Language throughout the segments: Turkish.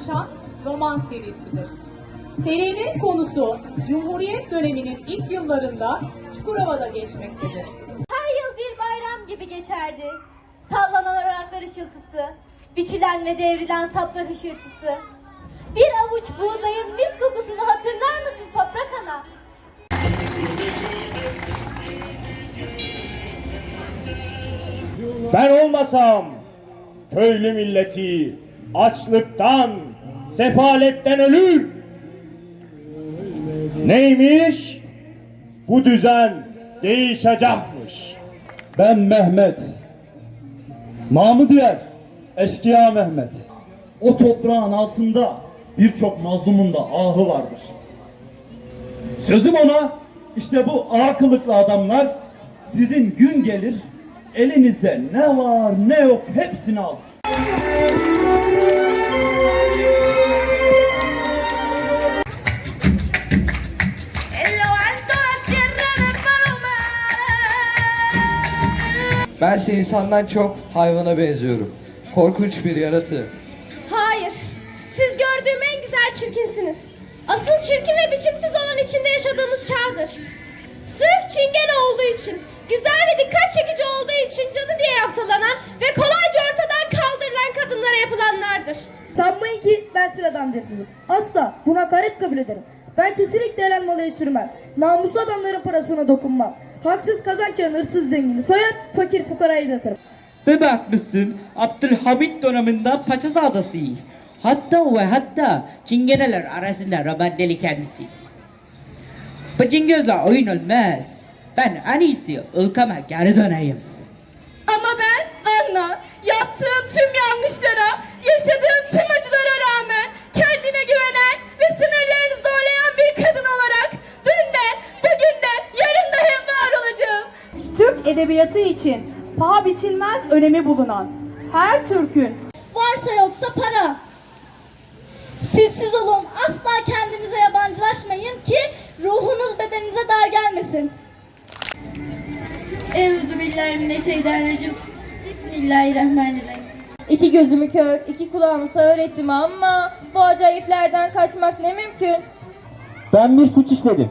oluşan roman serisidir. Serinin konusu Cumhuriyet döneminin ilk yıllarında Çukurova'da geçmektedir. Her yıl bir bayram gibi geçerdi. Sallanan oraklar ışıltısı, biçilen ve devrilen saplar hışırtısı. Bir avuç buğdayın mis kokusunu hatırlar mısın toprak ana? Ben olmasam köylü milleti açlıktan, sefaletten ölür. Neymiş? Bu düzen değişecekmiş. Ben Mehmet. Namı diğer Eşkıya Mehmet. O toprağın altında birçok mazlumun da ahı vardır. Sözüm ona işte bu ağ kılıklı adamlar sizin gün gelir elinizde ne var ne yok hepsini alır. En lo alto la sierra de Palomar. Bense insandan çok hayvana benziyorum. Korkunç bir yaratı. Hayır. Siz gördüğüm en güzel çirkinsiniz. Asıl çirkin ve biçimsiz olan içinde yaşadığımız çağdır. Sırf çingene olduğu için, güzel ve dikkat çekici olduğu için cadı diye yaftalanan ve kolayca ortadan kaldırılan kadınlara yapılanlardır. Sanmayın ki ben sıradan birisiyim. Asla buna hakaret kabul ederim. Ben kesinlikle elen malayı sürmem. Namuslu adamların parasına dokunmam. Haksız kazanç alan hırsız zengini soyar, fakir fukarayı yatırım. Bir bakmışsın Abdülhamit döneminde Paşazadası. Hatta ve hatta Çingeneler arasında Roman kendisi. Bu Cingöz'le oyun olmaz. Ben en iyisi ülkeme geri döneyim. Ama ben Anna, yaptığım tüm yanlışlara, yaşadığım tüm acılara rağmen kendine güvenen ve sınırlarını zorlayan bir kadın olarak dün de, bugün de, yarın da hep var olacağım. Türk edebiyatı için paha biçilmez önemi bulunan her Türk'ün Varsa yoksa para. Sessiz olun, asla kendinize yabancılaşmayın ki ruhunuz bedeninize dar gelmesin. Euzubillahimineşşeytanirracim. Bismillahirrahmanirrahim. İki gözümü kör, iki kulağımı sağır ettim ama bu acayiplerden kaçmak ne mümkün. Ben bir suç işledim.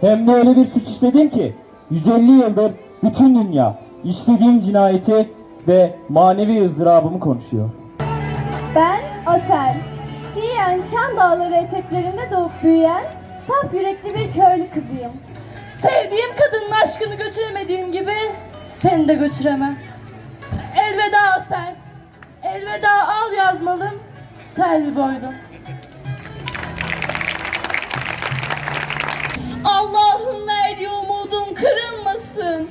Hem de öyle bir suç işledim ki 150 yıldır bütün dünya işlediğim cinayeti ve manevi ızdırabımı konuşuyor. Ben Asel. Tiyen Şan Dağları eteklerinde doğup büyüyen saf yürekli bir köylü kızıyım. Sevdiğim kadının aşkını götüremediğim gibi seni de götüremem. Elveda Asel. Elveda al yazmalım. Selvi boydum. Allah'ın verdiği umudun kırılmasın.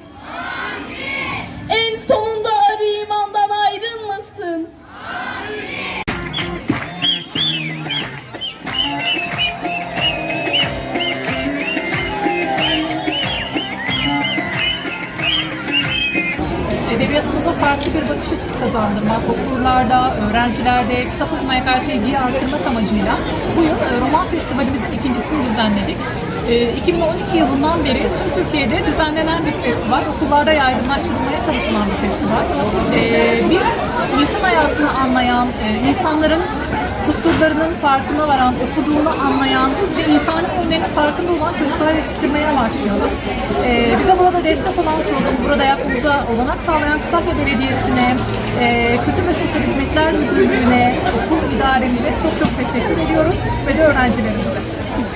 Edebiyatımıza farklı bir bakış açısı kazandırmak, okurlarda, öğrencilerde kitap okumaya karşı ilgiyi artırmak amacıyla bu yıl e, roman festivalimizin ikincisini düzenledik. E, 2012 yılından beri tüm Türkiye'de düzenlenen bir festival, okullarda yaygınlaştırılmaya çalışılan bir festival. E, Biz insan hayatını anlayan, e, insanların kusurlarının farkına varan, okuduğunu anlayan ve insani yönlerinin farkında olan çocuklar yetiştirmeye başlıyoruz. Ee, bize burada destek olan kurum, burada yapmamıza olanak sağlayan Kütahya Belediyesi'ne, e, Kültür ve Sosyal Hizmetler Müdürlüğü'ne, idaremize çok çok teşekkür ediyoruz ve de öğrencilerimize.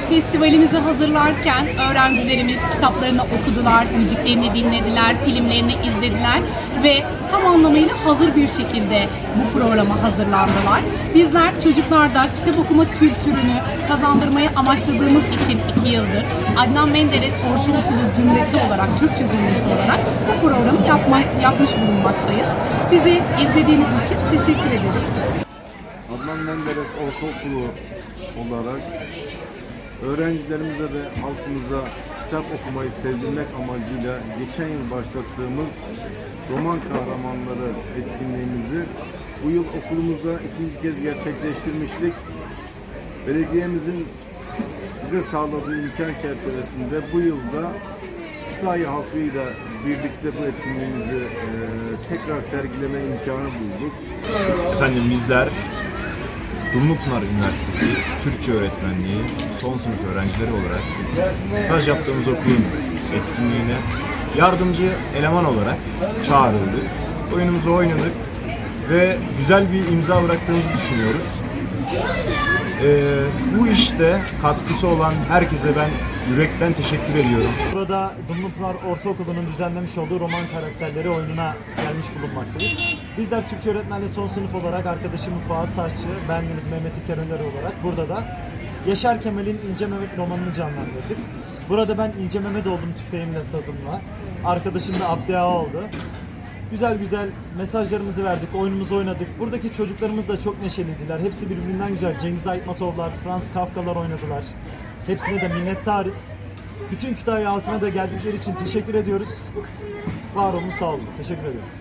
Festivalimizi hazırlarken öğrencilerimiz kitaplarını okudular, müziklerini dinlediler, filmlerini izlediler ve tam anlamıyla hazır bir şekilde bu programa hazırlandılar. Bizler çocuklarda kitap okuma kültürünü kazandırmayı amaçladığımız için iki yıldır Adnan Menderes Ortaokulu zümresi olarak, Türkçe zümresi olarak bu programı yapma, yapmış bulunmaktayız. Bizi izlediğiniz için teşekkür ederiz. Adnan Menderes Ortaokulu olarak öğrencilerimize ve halkımıza kitap okumayı sevdirmek amacıyla geçen yıl başlattığımız roman kahramanları etkinliğimizi bu yıl okulumuzda ikinci kez gerçekleştirmiştik. Belediyemizin bize sağladığı imkan çerçevesinde bu yılda Kütahya halkıyla birlikte bu etkinliğimizi eee, tekrar sergileme imkanı bulduk. Efendim bizler Dumlupınar Üniversitesi Türkçe Öğretmenliği son sınıf öğrencileri olarak staj yaptığımız okulun etkinliğine yardımcı eleman olarak çağrıldık. Oyunumuzu oynadık ve güzel bir imza bıraktığımızı düşünüyoruz. Ee, işte katkısı olan herkese ben yürekten teşekkür ediyorum. Burada Dumlupınar Ortaokulu'nun düzenlemiş olduğu roman karakterleri oyununa gelmiş bulunmaktayız. Bizler Türkçe öğretmenliği son sınıf olarak arkadaşım Fuat Taşçı, bendeniz Mehmet İlker Önder olarak burada da Yaşar Kemal'in İnce Mehmet romanını canlandırdık. Burada ben İnce Mehmet oldum tüfeğimle sazımla. Arkadaşım da Abdi Ağa oldu. Güzel güzel mesajlarımızı verdik, oyunumuzu oynadık. Buradaki çocuklarımız da çok neşeliydiler. Hepsi birbirinden güzel. Cengiz Aytmatovlar, Frans Kafkalar oynadılar. Hepsine de minnettarız. Bütün Kütahya halkına da geldikleri için teşekkür ediyoruz. Var olun, sağ olun. Teşekkür ederiz.